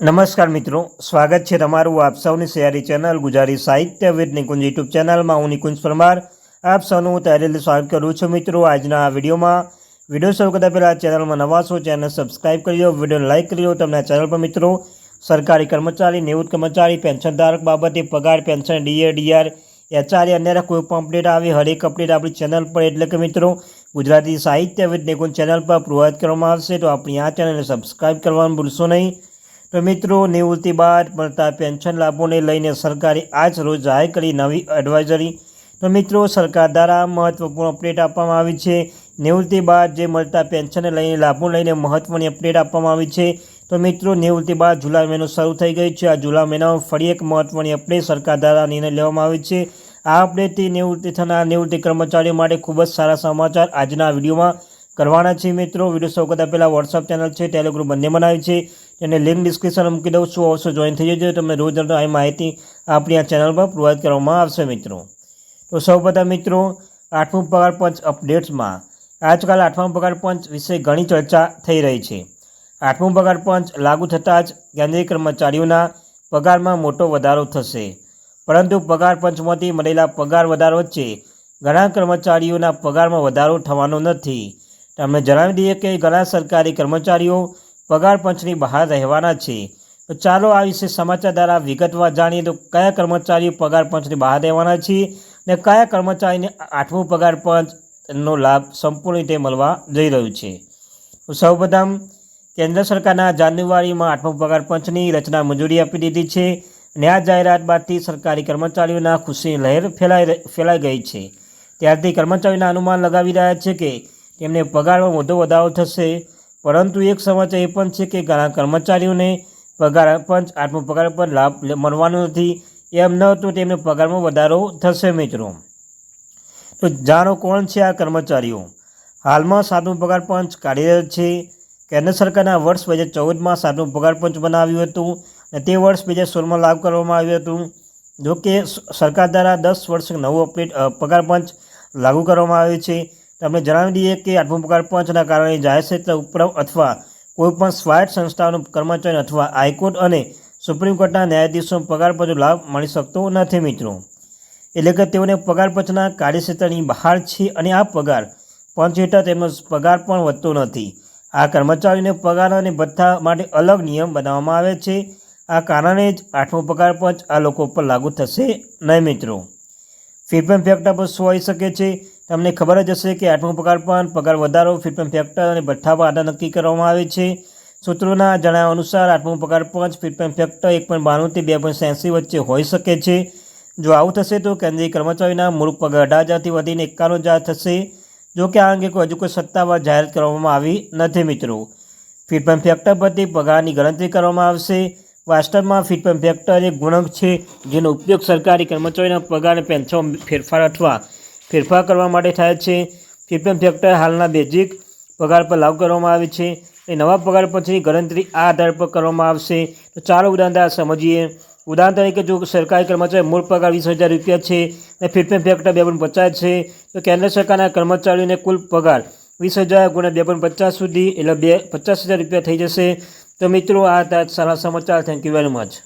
નમસ્કાર મિત્રો, સ્વાગત છે તમારું આપ સૌની શહેરી channel Gujarati Sahitya with Nikunj YouTube ચેનલમાં. હું નિકુંજ પરમાર આપ સૌનું તહેરેલી સ્વાગત કરું છું મિત્રો. આજના આ વિડીયોમાં, વીડિયો શરૂ કરતાં પહેલાં ચેનલમાં નવા છો ચેનલ સબસ્ક્રાઈબ કરી દો વિડીયોને લાઇક કરી તમને ચેનલ પર મિત્રો, સરકારી કર્મચારી, નિવૃત્ત કર્મચારી પેન્શનધારક બાબતે પગાર પેન્શન ડીએ ડીઆર એચઆર અન્ય કોઈ પણ અપડેટ આવે, હરેક અપડેટ આપણી ચેનલ પર. એટલે કે મિત્રો, ગુજરાતી સાહિત્ય વિદ નિકુંજ ચેનલ પર પ્રોવાઈડ કરવામાં આવશે તો આપણી આ ચેનલને સબસ્ક્રાઇબ કરવાનું ભૂલશો નહીં. મિત્રો, નિવૃત્તિ બાદ મળતા પેન્શન લાભોને લઈને સરકારે આજ રોજ જાહેર કરી નવી એડવાઇઝરી તો મિત્રો, સરકાર દ્વારા મહત્વપૂર્ણ અપડેટ આપવામાં આવી છે. નિવૃત્તિ બાદ જે મળતા પેન્શનને લઈને લાભો લઈને મહત્વની અપડેટ આપવામાં આવી છે. તો મિત્રો, નિવૃત્તિ બાદ જુલાઈ મહિનો શરૂ થઈ ગઈ છે. આ જુલાઈ મહિનામાં ફરી એક મહત્વની અપડેટ સરકાર દ્વારા નિર્ણય લેવામાં આવી છે. આ અપડેટથી નિવૃત્તિ થનાર નિવૃત્તિ કર્મચારીઓ માટે ખૂબ જ સારા સમાચાર આજના વિડીયોમાં કરવાના છે મિત્રો. વીડિયો સૌ કરતાં પહેલાં વોટ્સઅપ ચેનલ છે ટેલિગ્રુપ બંને બનાવી છે. એને લિંક ડિસ્ક્રિપ્શન મૂકી દઉં છું. અવશ્ય જોઈન થઈ જજો. તમને રોજ આ માહિતી આપણી આ ચેનલ પર પ્રોવાઈડ કરવામાં આવશે મિત્રો. તો સૌપ્રથમ મિત્રો, આઠમું પગાર પંચ અપડેટ્સમાં આજકાલ આઠમા પગાર પંચ વિશે ઘણી ચર્ચા થઈ રહી છે. આઠમું પગાર પંચ લાગુ થતાં જ કેન્દ્રીય કર્મચારીઓના પગારમાં મોટો વધારો થશે. પરંતુ પગાર પંચમાંથી મળેલા પગાર વધારો વચ્ચે ઘણા કર્મચારીઓના પગારમાં વધારો થવાનો નથી. તમને જણાવી દઈએ કે ઘણા સરકારી કર્મચારીઓ પગાર પંચની બહાર રહેવાના છે. તો ચાલો આ વિશે સમાચાર દ્વારા વિગતવાર જાણીએ તો કયા કર્મચારીઓ પગાર પંચની બહાર રહેવાના છે અને કયા કર્મચારીને આઠમું પગાર પંચનો લાભ સંપૂર્ણ રીતે મળવા જઈ રહ્યું છે. સૌપ્રથમ, કેન્દ્ર સરકારના જાન્યુઆરીમાં આઠમું પગાર પંચની રચના મંજૂરી આપી દીધી છે અને આ જાહેરાત બાદથી સરકારી કર્મચારીઓના ખુશીની લહેર ફેલાઈ ફેલાઈ ગઈ છે. ત્યારથી કર્મચારીઓના અનુમાન લગાવી રહ્યા છે કે તેમને પગારમાં મોટો વધારો થશે. પરંતુ એક સમાચાર એ પણ છે કે ઘણા કર્મચારીઓને પગાર પંચ આઠમો પગાર પર લાભ મળવાનો નથી. એમ ન હતું તેમને પગારમાં વધારો થશે મિત્રો. તો જાણો કોણ છે આ કર્મચારીઓ? હાલમાં સાતમું પગાર પંચ કાર્યરત છે. કેન્દ્ર સરકારના વર્ષ બે હજાર ચૌદમાં સાતમું પગાર પંચ બનાવ્યું હતું અને તે વર્ષ બે હજાર સોળમાં લાગુ કરવામાં આવ્યું હતું. જોકે સરકાર દ્વારા દસ વર્ષ નવું અપડેટ પગાર પંચ લાગુ કરવામાં આવ્યું છે. તમને જણાવી દઈએ કે આઠમો પગાર પંચના કારણે જાહેર ક્ષેત્ર ઉપક્રમ અથવા કોઈપણ સ્વાયત્ત સંસ્થાઓનો કર્મચારી અથવા હાઈકોર્ટ અને સુપ્રીમ કોર્ટના ન્યાયાધીશો પગાર પંચનો લાભ મળી શકતો નથી મિત્રો. એટલે કે તેઓને પગાર પંચના કાર્યક્ષેત્રની બહાર છે અને આ પગાર પંચ હેઠળ તેમનો પગાર પણ વધતો નથી. આ કર્મચારીઓને પગાર અને ભથ્થા માટે અલગ નિયમ બનાવવામાં આવે છે. આ કારણે જ આઠમો પગાર પંચ આ લોકો પર લાગુ થશે નહીં મિત્રો. ફીડબેક ફેક્ટર પર શું હોઈ શકે છે? તમને ખબર જ હશે કે આઠમો પગાર પણ પગાર વધારો ફીડબેક ફેક્ટર અને ભથ્થા પર આધાર નક્કી કરવામાં આવે છે. સૂત્રોના જણાવ્યા અનુસાર આઠમો પગાર પંચ ફીડબેક ફેક્ટર એક પોઈન્ટ બાણુંથી બે પોઈન્ટ એંસી વચ્ચે હોઈ શકે છે. જો આવું થશે તો કેન્દ્રીય કર્મચારીના મૂળ પગાર અઢાર હજારથી વધીને એકાણું હજાર થશે. જો કે આ અંગે કોઈ હજુ કોઈ સત્તાવાર જાહેરાત કરવામાં આવી નથી મિત્રો. ફીડબેક ફેક્ટર પરથી પગારની ગણતરી કરવામાં આવશે. વાસ્તવમાં ફીડબેક ફેક્ટર એક ગુણક છે, જેનો ઉપયોગ સરકારી કર્મચારીના પગાર પેન્શન ફેરફાર અથવા ફેરફાર કરવા માટે થાય છે. ફીડબેક ફેક્ટર હાલના બેઝિક પગાર પર લાગુ કરવામાં આવે છે. એ નવા પગાર પછીની ગણતરી આ આધાર પર કરવામાં આવશે. તો ચાલો ઉદાહરણ સમજીએ. ઉદાહરણ તરીકે જો સરકારી કર્મચારી મૂળ પગાર વીસ હજાર રૂપિયા છે અને ફીડબેક ફેક્ટર બે પોઈન્ટ પચાસ છે, તો કેન્દ્ર સરકારના કર્મચારીઓને કુલ પગાર વીસ હજાર ગુણ્યા બે પોઈન્ટ પચાસ સુધી એટલે બે પચાસ હજાર રૂપિયા થઈ જશે. તો મિત્રો, આ હતા સારા સમાચાર. Thank you very much